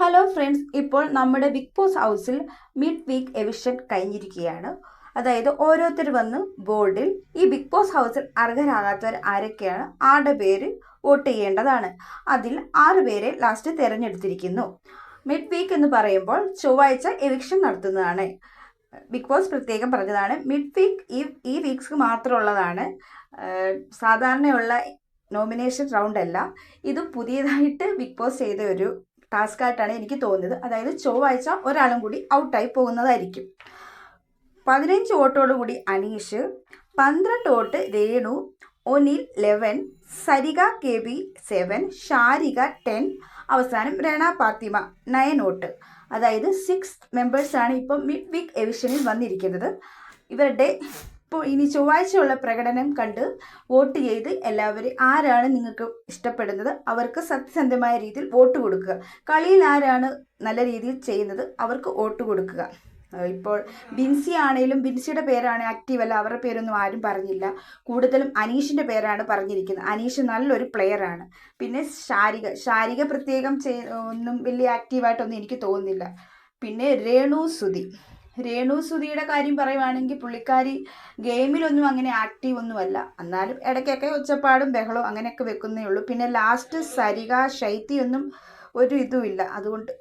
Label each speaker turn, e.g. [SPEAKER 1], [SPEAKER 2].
[SPEAKER 1] Hello friends ഇപ്പോൾ നമ്മുടെ big boss ഹൗസിൽ മിഡ് വീക്ക് എവിഷൻ കഴിഞ്ഞിരിക്കുകയാണ്. അതായത് ഓരോരുത്തർ വന്ന് ബോർഡിൽ ഈ ബിഗ് ബോസ് ഹൗസിൽ അർഹരാകാത്തവർ ആരൊക്കെയാണ് ആരുടെ പേര് വോട്ട് ചെയ്യേണ്ടതാണ് അതിൽ ആറ് പേരെ ലാസ്റ്റ് തിരഞ്ഞെടുത്തിരിക്കുന്നു. മിഡ് വീക്ക് എന്ന് പറയുമ്പോൾ ചൊവ്വാഴ്ച എവിക്ഷൻ നടത്തുന്നതാണ്. ബിഗ് ബോസ് പ്രത്യേകം പറഞ്ഞതാണ് മിഡ് വീക്ക് ഈ ഈ വീക്സ് മാത്രമുള്ളതാണ്. സാധാരണയുള്ള നോമിനേഷൻ റൗണ്ട് അല്ല. ഇത് പുതിയതായിട്ട് ബിഗ് ബോസ് ചെയ്ത ഒരു ടാസ്ക് ആയിട്ടാണ് എനിക്ക് തോന്നുന്നത് അതായത് ചൊവ്വാഴ്ച ഒരാളും കൂടി ഔട്ടായി പോകുന്നതായിരിക്കും. പതിനഞ്ച് വോട്ടോടുകൂടി അനീഷ് പന്ത്രണ്ട് vote Renu Onil eleven Sarika K B seven Sharika ten അവസാനം രണ പാത്തിമ നയൻ വോട്ട്. അതായത് സിക്സ് മെമ്പേഴ്സാണ് ഇപ്പം മിഡ് വീക്ക് എവിഷനിൽ വന്നിരിക്കുന്നത്. ഇവരുടെ ഇപ്പോൾ ഇനി ചൊവ്വാഴ്ചയുള്ള പ്രകടനം കണ്ട് വോട്ട് ചെയ്ത് എല്ലാവരും ആരാണ് നിങ്ങൾക്ക് ഇഷ്ടപ്പെടുന്നത്? അവർക്ക് സത്യസന്ധമായ രീതിയിൽ വോട്ട് കൊടുക്കുക. കളിയിൽ ആരാണ് നല്ല രീതിയിൽ ചെയ്യുന്നത്? അവർക്ക് വോട്ട് കൊടുക്കുക. ഇപ്പോൾ ബിൻസി ആണെങ്കിലും ബിൻസിയുടെ പേരാണ് ആക്റ്റീവ് അല്ല. അവരുടെ പേരൊന്നും ആരും പറഞ്ഞില്ല. കൂടുതലും അനീഷിന്റെ പേരാണ് പറഞ്ഞിരിക്കുന്നത്. അനീഷ് നല്ലൊരു പ്ലെയറാണ് പിന്നെ ശാരിക. ശാരിക പ്രത്യേകം ഒന്നും വലിയ ആക്റ്റീവായിട്ടൊന്നും എനിക്ക് തോന്നുന്നില്ല. പിന്നെ രേണു സുധി. രേണു സുധിയുടെ കാര്യം പറയുവാണെങ്കിൽ പുള്ളിക്കാരി ഗെയിമിലൊന്നും അങ്ങനെ ആക്റ്റീവ് ഒന്നുമല്ല എന്നാലും ഇടയ്ക്കൊക്കെ ഒച്ചപ്പാടും ബഹളവും അങ്ങനെയൊക്കെ വെക്കുന്നേ ഉള്ളൂ. പിന്നെ ലാസ്റ്റ് സരിക ശൈത്യൊന്നും ഒരു ഇതുമില്ല. അതുകൊണ്ട്